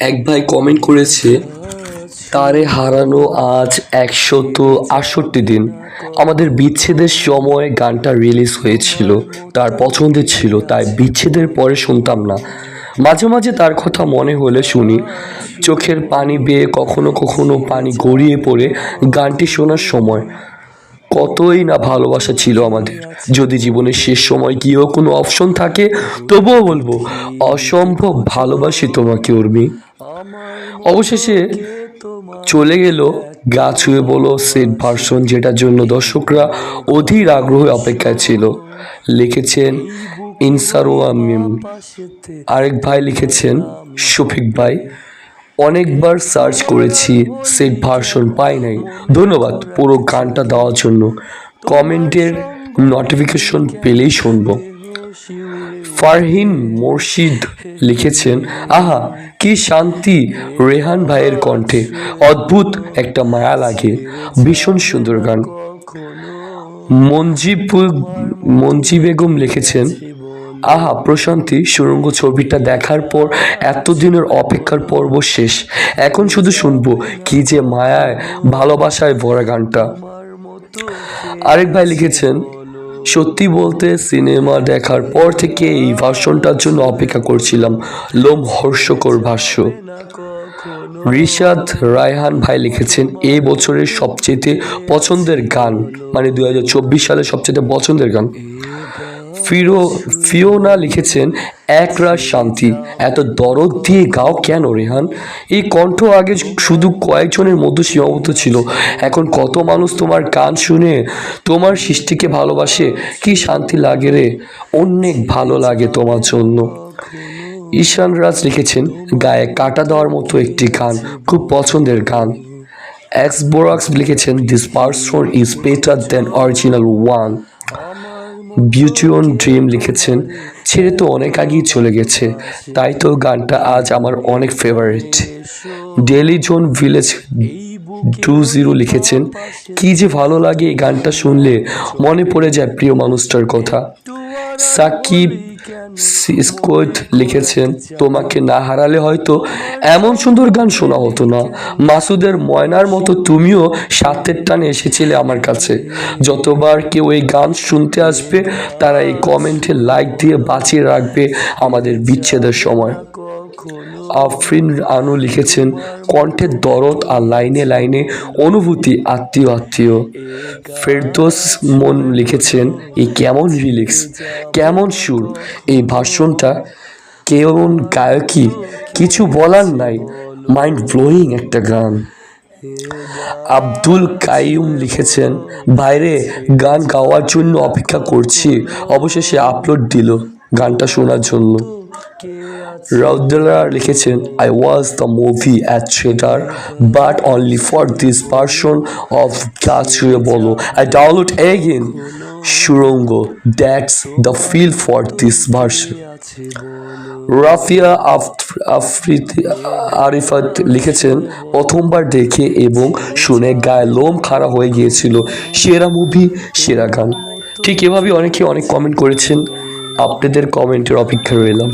এক ভাই কমেন্ট করেছে, তারে হারানো আজ একশত আটষট্টি দিন। আমাদের বিচ্ছেদের সময় গানটা রিলিজ হয়েছিল, তার পছন্দের ছিল, তাই বিচ্ছেদের পরে শুনতাম না। মাঝে মাঝে তার কথা মনে হলে শুনি। চোখের পানি বেয়ে কখনো কখনো পানি গড়িয়ে পড়ে গানটি শোনার সময়। কতই না ভালোবাসা ছিল আমাদের। যদি জীবনের শেষ সময় গিয়েও কোনো অপশন থাকে, তবুও বলব, অসম্ভব ভালোবাসি তোমাকে উর্মি। অবশেষে চলে গেল, গা ছুঁয়ে বলো সেট ভার্সন যেটার জন্য দর্শকরা অধীর আগ্রহে অপেক্ষায় ছিল। লিখেছেন ইনসারোয়া মিম আরেক ভাই লিখেছেন, শফিক ভাই। অনেকবার সার্চ করেছি সেট ভার্সন পাই নাই। ধন্যবাদ পুরো গানটা দেওয়ার জন্য। কমেন্টের নোটিফিকেশন পেলেই শুনব। ফারহিন মুর্শিদ লিখেছেন, আহা, কি শান্তি রেহান ভাইয়ের কণ্ঠে। অদ্ভুত একটা মায়া লাগে। ভীষণ সুন্দর গান। মঞ্জিব মঞ্জি বেগম লিখেছেন আহা, প্রশান্তি, সুরঙ্গ ছবিটা দেখার পর এতদিনের অপেক্ষার পর্ব শেষ। এখন শুধু শুনব কি যে মায়ায়, ভালোবাসায় ভরা গানটা। আরেক ভাই লিখেছেন, সত্যি বলতে সিনেমা দেখার পর থেকে এই ভাষণটার জন্য অপেক্ষা করছিলাম। লোম হর্ষকর ভাষ্য। রিশাদ রায়হান ভাই লিখেছেন, এ বছরের সবচেয়ে পছন্দের গান। মানে দু সালের সবচেয়ে পছন্দের গান। ফিরো, ফিওনা লিখেছেন, এক রাত শান্তি। এত দরদ দিয়ে গাও কেন রেহান? এই কণ্ঠ আগে শুধু কয়েকজনের মধ্যে সীমাবদ্ধ ছিল। এখন কত মানুষ তোমার গান শুনে তোমার সৃষ্টিকে ভালোবাসে? কি শান্তি লাগে রে? অনেক ভালো লাগে তোমার জন্য। ঈশান রাজ লিখেছেন, গায়ে কাটা দেওয়ার মতো একটি গান, খুব পছন্দের গান। এক্স বোরাক্স লিখেছেন this person is better than original one beauty on dream লিখেছেন, ছেড়ে তো অনেক আগেই চলে গেছে, তাই তো গানটা আজ আমার অনেক favourite daily zone village two zero লিখেছেন, কি যে ভালো লাগে এই গানটা শুনলে, মনে পড়ে যায় প্রিয় মানুষটার কথা। সাকিব সিসকোট লিখেছেন, তোমাকে না হারালে হয়তো এমন সুন্দর গান শোনা হতো না। মাসুদের ময়নার মতো তুমিও সাতের টানে এসেছিলে আমার কাছে। যতবার কেউ এই গান শুনতে আসবে, তারা এই কমেন্টে লাইক দিয়ে বাঁচিয়ে রাখবে আমাদের বিচ্ছেদের সময়। আফরিন আনু লিখেছেন কণ্ঠের দরদ আর লাইনে লাইনে অনুভূতি, আত্মীয় আত্মীয়। ফেরদোস মন লিখেছেন এই কেমন রিলিক্স কেমন সুর, এই ভাষণটা কেমন গায়কী, কিছু বলার নাই মাইন্ড ব্লোয়িং একটা গান। আব্দুল কাইম লিখেছেন, বাইরে গান গাওয়ার জন্য অপেক্ষা করছি। অবশেষে আপলোড দিল গানটা শোনার জন্য। রাউদ্দালা লিখেছেন I was the movie at theatre but only for this person of গাছ বলো আই ডাউনলোড এগেন সুরঙ্গ that's the feel for this version Rafia আফ- আফ্রিদি আরিফাত লিখেছেন, প্রথমবার দেখে এবং শুনে গায়ে লোম খাড়া হয়ে গিয়েছিল। সেরা মুভি সেরা গান। ঠিক এভাবেই অনেকে অনেক কমেন্ট করেছেন। আপনাদের কমেন্টের অপেক্ষা রইলাম।